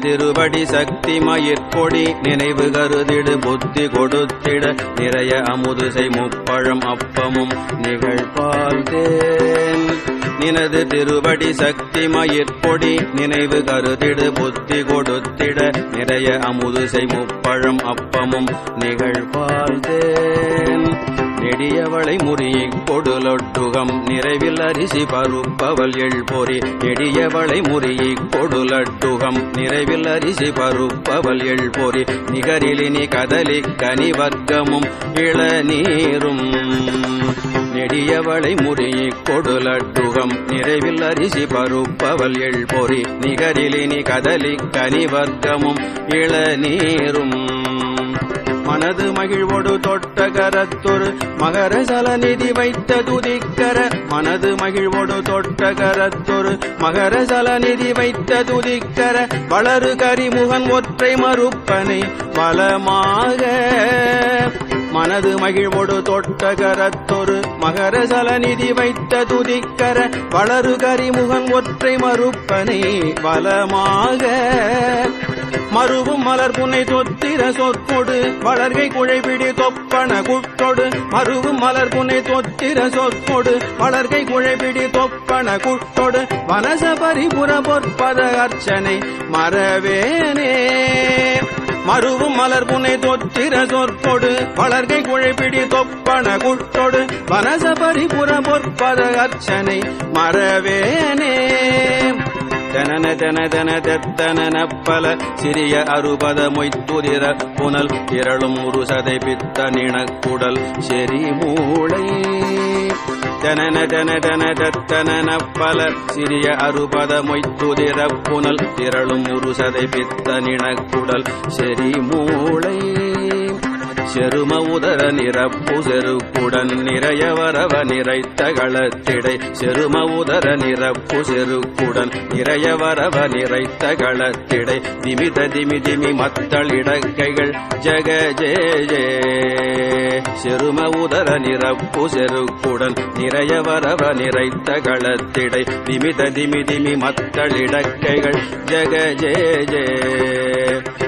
திருவடி சக்தி மயிர்கொடி நினைவு கருதிடு புத்தி கொடுத்திட நிறைய அமுதுசை முப்பழம் அப்பமும் நிகழ்பால் தேன் நினது திருவடி சக்தி மயிர்கொடி நினைவு கருதிடு புத்தி கொடுத்திட நிறைய அமுதுசை முப்பழம் அப்பமும் நிகழ்பால் நெடியவளை முறியை கொடுலொட்டுகம். நிறைவில் அரிசி பருப்பவள் எழ்பொறி நெடியவளை முறியை கொடுலட்டுகம். நிறைவில் அரிசி பருப்பவள் எழ்பொறி நிகரிலினி கதலி கனி வர்க்கமும் இளநீரும். நெடியவளை முறியை கொடுலட்டுகம். நிறைவில் அரிசி பருப்பவள் எழ்பொறி நிகரிலினி கதலி கனி வர்க்கமும் இளநீரும். மனது மகிழ்வோடு தொட்ட கரத்தொரு மகர சலநிதி வைத்த துதிக்கர. மனது மகிழ்வோடு தொட்ட கரத்தொரு மகர சலநிதி வைத்த துதிக்கர. வளரு கரிமுகன் ஒற்றை மறுப்பனை. பலமாக மனது மகிழ்வோடு தொட்டகரத்தொரு மகரசல நிதி வைத்த துதிக்கர வளரு கரிமுகன் ஒற்றை மறுப்பனை பலமாக மறுவும் மலர் புனை தொத்திர சொற்கொடு வளர்கை குழைபிடி தொப்பன குட்டொடு மறுவும் மலர் புனை தொத்திர சொற்கொடு வளர்கை குழைபிடி தொப்பன குட்டொடு வனச பரிபுற பொற்பத அர்ச்சனை மறவேனே. மருவும் மலர் புனை தொத்திர சொற்பொடு வளர்கை குழைப்பிடி தொப்பன குட்டொடு வனச பரிபுற பொற்பத அர்ச்சனை மறவேனே. தனன தன தன தெத்தன பல சிறிய அறுபத மொய்த்துதிர புனல் இரளும் உருசதை பித்த நிணக்குடல் செறி மூளை. தனன தன தன தத்தன பல சிறிய அறுபத மொய்த்துதிர புனல் திரளும் ஒரு சதை பித்த நிணக்குடல் செறி மூளை செரும உதர நிரப்பு செருக்குடன் நிறைய வரவ நிறைத்த களத்திடை. செரும உதர நிரப்பு செருக்குடன் நிறைய வரவ நிறைத்த களத்திடை. திமித திமி திமி மத்தள் இடக்கைகள் ஜெக ஜே ஜே. செரும உதர நிரப்பு செருக்குடன் நிறைய வரவ நிறைத்த களத்திடை. திமித திமி திமி மத்தள் இடக்கைகள் ஜெக ஜே ஜே.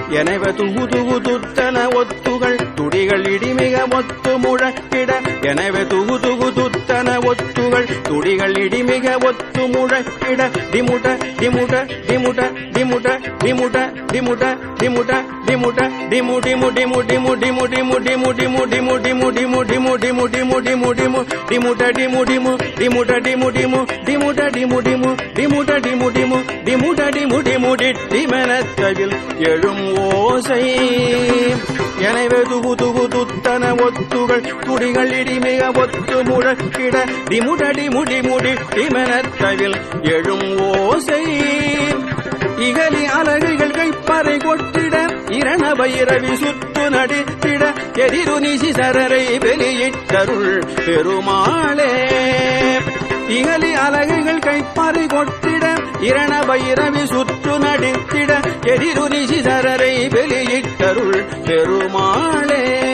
எனவே துகு துகு துத்தன ஒத்துகள் துடிகள் இடிமிக ஒத்து முழக்கிட எனவே துகு துகு துத்தன ஒத்துகள் துடிகள் இடிமிக ஒத்து முழக்கிட டிமுட டிமுட டிமுட டிமுட டிமுட டிமுட டிமுட டிமுட டிமு டிமு டிமு டிமு டிமு டிமு டிமு டிமு டிமு டிமு டிமு டிமு டிமு டிமு டிமு டிமு டிமுட டிமு டிமு டிமுட டிமு டிமு டிமுட டிமு டிமு டிமுட டிமு டிமு டிமுட டிமு டிமு டிமெனத்தவில் எழும் ஓசை எனவே துகு துகு துத்தன ஒத்துகள் துடிகள் இடிமிக ஒத்து முழக்கிட டிமுட டிமுடி முடி டிமெனத்தவில் எழும் ஓசை. இகலி அலகுகள் கைப்பறை கொட்டிட இரண பைரவி சுத்து நடித்திட எதிரு நிசி சரரை வெளியிட்டருள் பெருமாளே. இகலி அலகுகள் கைப்பறை கொட்டிட இரண பைரவி சுற்று நடித்திட எதிரு சிசரரை வெளியிட்டருள் பெருமாளே.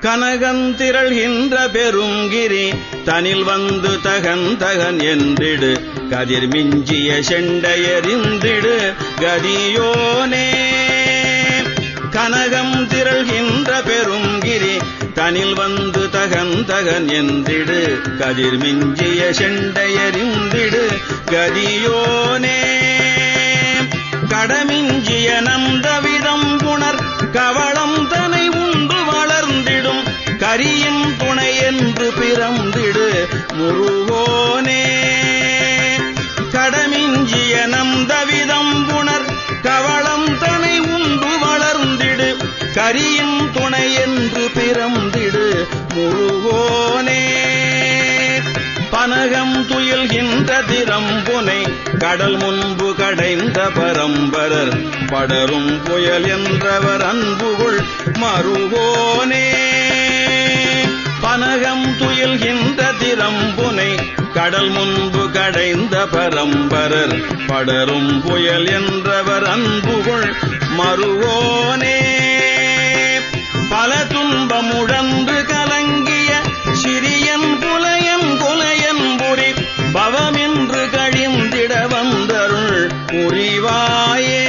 கனகந்திரள்கின்ற பெருங்கிரி தனில் வந்து தகன் தகன் என்றிடு. கதிர் மிஞ்சிய செண்டையறிந்திடு. கதியோனே கனகம் திரள்கின்ற பெருங்கிரி தனில் வந்து தகன் தகன் என்றிடு. கதிர் மிஞ்சிய செண்டையறிந்திடு கதியோனே கடமிஞ்சிய நந்தவிதம் புணர் கவளம் தனை உண்டு வளர்ந்திடும். கரியின் துணை என்று பிறந்திடு. முரு அரியின் துணை என்று பிறந்திடு முருகோனே. பனகம் துயில்கின்ற திறம்புனை கடல் முன்பு கடைந்த பரம்பரர் படரும் புயல் என்றவர் அன்புகுள் மருகோனே. பனகம் துயில்கின்ற திறம்புனை கடல் முன்பு கடைந்த பரம்பரர் படரும் புயல் என்றவர் அன்புகள் மறுவோனே பல கலங்கிய சிறியன் புலையன் கொலையன் புரி பவமென்று கழிந்திட வந்தருள் புரிவாயே.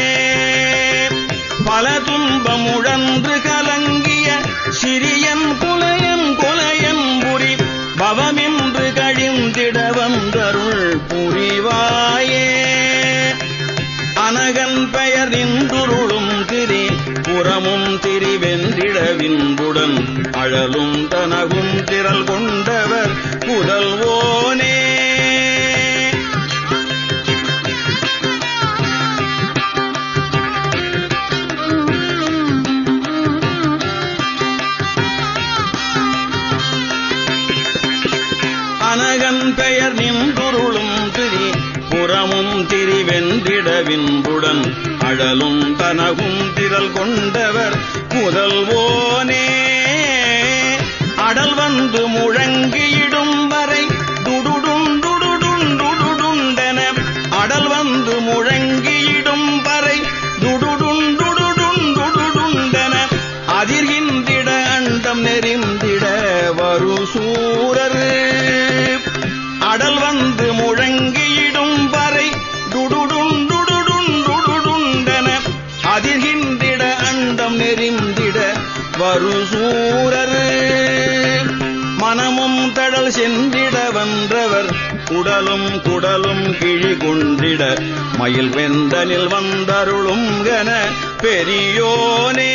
பல துன்பமுழன்று கலங்கிய சிறியன் புலையன் கொலையன் புரி பவமென்று கழிந்திட வந்தருள் புரிவாயே. அனகன் பெயர் நின்றுருளும் திரி புறமும் திரிவென்றிடவின்புடன் தழலும் தனகும் திரள் கொண்டவர் புதல்வோனே. அனகன் பெயர் நின்றுருளும் திரி புறமும் திரிவென்றிடவின்புடன் அழலும் தனகும் திரள் கொண்டவர் முதல்வோனே கடல் வந்து முழங்கியிடும் வரை துடுடுண்டுடுடுண்டுடுண்டென அடல் வந்து முழங்கியிடும் வரை துடுடுண்டுடுடுண்டுடுண்டென அதிர்கின்றிட அண்டம் நெறிந்திட வரு சூ குடலும் குடலும் கிழி கொண்டிட மயில் வெந்தனில் வந்தருளும் கன பெரியோனே.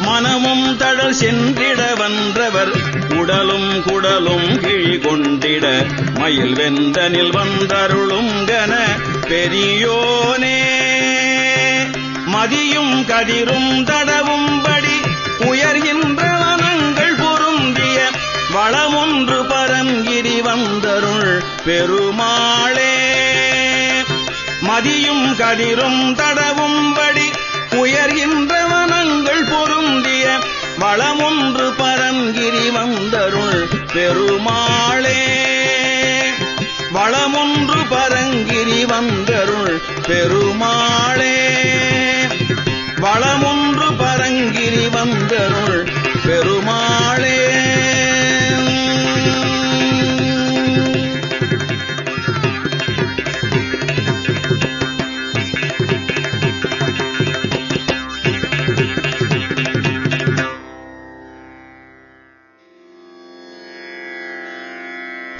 மனமும் தழல் சென்றிட வந்தவர் உடலும் குடலும் கிழி கொண்டு கொண்டிட மயில் வெந்தனில் வந்தருளும் கன பெரியோனே. மதியும் கதிரும் தடவும்படி உயர்கின்ற வனங்கள் பொருந்திய வளமொன்று பரங்கிரி வந்தருள் பெருமாளே. மதியும் கதிரும் தடவும்படி உயர்கின்ற வனங்கள் பொருந்திய வளமொன்று பரங்கிரி வந்தருள் பெருமாளே பரங்கிரி வந்தருள் பெருமாளே. வளமொன்று பரங்கிரி வந்தருள் பெருமாளே.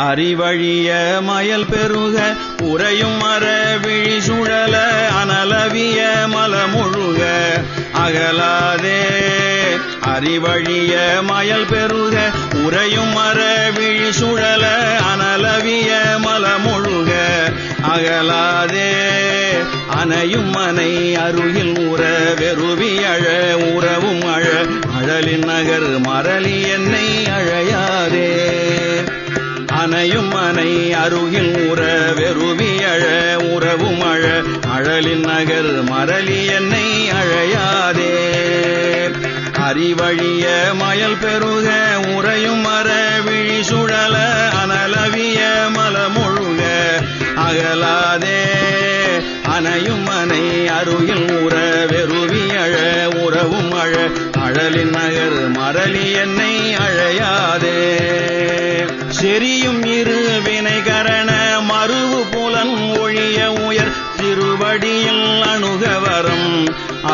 அறிவழிய மயல் பெருக உறையும் மர விழி சுழல அனலவிய மலமுழுக அகலாதே அறிவழிய மயல் பெருக உறையும் மர விழி சுழல அனலவிய மலமுழுக அகலாதே அணையும் மனை அருகில் உற வெறுவி அழ உறவும் அழ. அழலின் நகர் மரளி என்னை அணை அருகில் உற வெறுவி அழ உறவும் அழ அழலின் நகர் மரளி என்னை அழையாதே. அறிவழிய மயல் பெருக உறையும் மர விழி சுழல அனலவிய மலமொழுக அகலாதே. அணையும் அணை அருகில் உற வெறுவி அழ உறவும் அழ அழலின் நகர் மரளி என்னை அழையாதே. செரியும்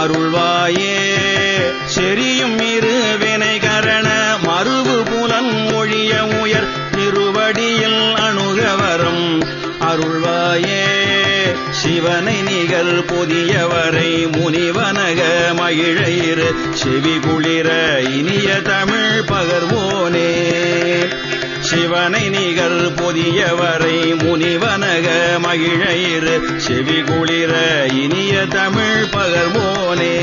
அருள்வாயே. செரியும் இரு வினைகரண மறுவு புலன் ஒழிய உயர் திருவடியில் அணுகவரம். அருள்வாயே சிவனை நிகழ் புதியவரை முனிவனக மகிழையிரு. செவி குளிர இனிய தமிழ் பகர்வோனே. சிவனை நிகர் புதியவரை முனிவனக மகிழையிரு. செவி குளிர இனிய தமிழ் பகர்வோனே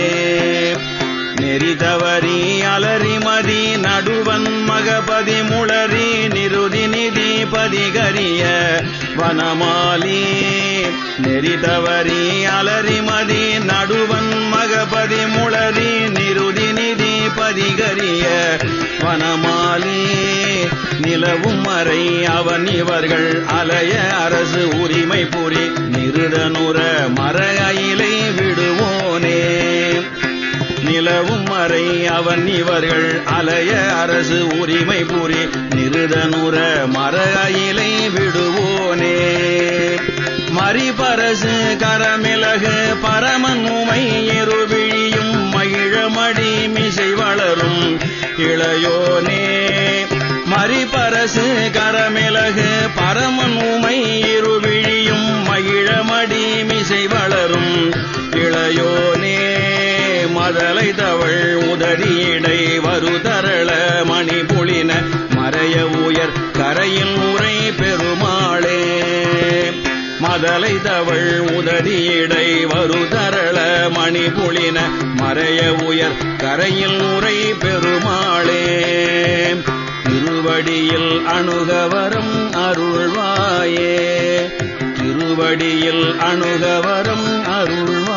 நெறி தவறி அலறி மதி நடுவன் மகபதி முளறி நிருதி நிதி பதிகரிய வனமாலி. நெறி தவறி அலறி மதி நடுவன் மகபதி முளறி நிருதி நிதி பதிகரிய வனமாலி நிலவும் மறை அவன் இவர்கள் அலைய அரசு உரிமை புரி நிருடனுர மர அயிலை விடுவோனே. நிலவும் மறை அவன் இவர்கள் அலைய அரசு உரிமை புரி நிருடனுர மர அயிலை விடுவோனே. மறிபரசு கரமிளகு பரமன் உமை இருவிழியும் மழமடி மிசை வளரும் இளையோனே. மறிபரசு கரமிளகு பரமன் உமை இருவிழியும் மகிழமடி மிசை வளரும் இளையோனே. மதலை தவள் உதறியடை வருதரள மணி புலின மறைய உயர் கரையின் உரை மதலை உதடியடை வருதரள மணிபுளின மறைய உயர் கரையில் உரை பெருமாளே. திருவடியில் அணுகவரம் அருள்வாயே. திருவடியில் அணுகவரம் அருள்வாயே.